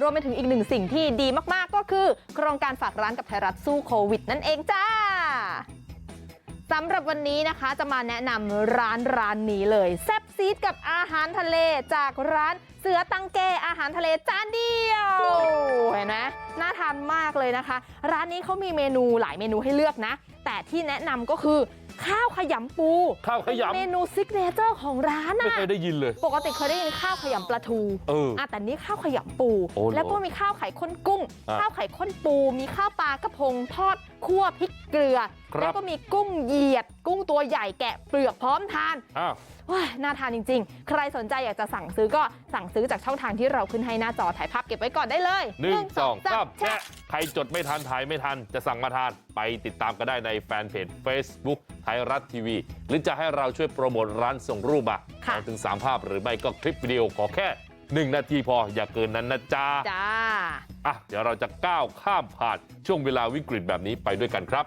รวมไปถึงอีกหนึ่งสิ่งที่ดีมากๆก็คือโครงการฝากร้านกับไทยรัฐสู้โควิดนั่นเองจ้าสำหรับวันนี้นะคะจะมาแนะนำร้านร้านนี้เลยแซ่บซีดกับอาหารทะเลจากร้านเสือตังเกอาหารทะเลจานเดียวเห็นไหมน่าทานมากเลยนะคะ ร้านนี้เขามีเมนูหลายเมนูให้เลือกนะ แต่ที่แนะนำก็คือ ข้าวขยำปูข้าวขยำเป็นเมนูซิกเนเจอร์ของร้านไม่อะเคยได้ยินเลยปกติเคยได้ยินข้าวขยำปลาทูเอออะแต่นี่ข้าวขยำปูโอ้เหรอแล้วก็มีข้าวไข่ข้นกุ้งอะข้าวไข่ข้นปูมีข้าวปลากระพงทอดคั่วพริกเกลือครับแล้วก็มีกุ้งเหยียด กุ้งตัวใหญ่แกะเปลือกพร้อมทานอ้าวว้ายน่าทานจริง ๆ ใครสนใจอยากจะสั่งซื้อก็สั่งซื้อจากช่องทางที่เราขึ้นให้หน้าจอถ่ายภาพเก็บไว้ก่อนได้เลยหนึ่งสองสามแชะแชะใครจดไม่ทันถ่ายไม่ทันจะสั่งมาทานไปติดตามก็ได้ในแฟนเพจ Facebook ไทยรัฐทีวี หรือจะให้เราช่วยโปรโมทร้านส่งรูปมาค่ะเอาถึง3ภาพหรือไม่ก็คลิปวิดีโอขอแค่ 1นาทีพออย่าเกินนั้นนะจ๊ะจ้าอะเดี๋ยวเราจะก้าวข้ามผ่านช่วงเวลาวิกฤตแบบนี้ไปด้วยกันครับ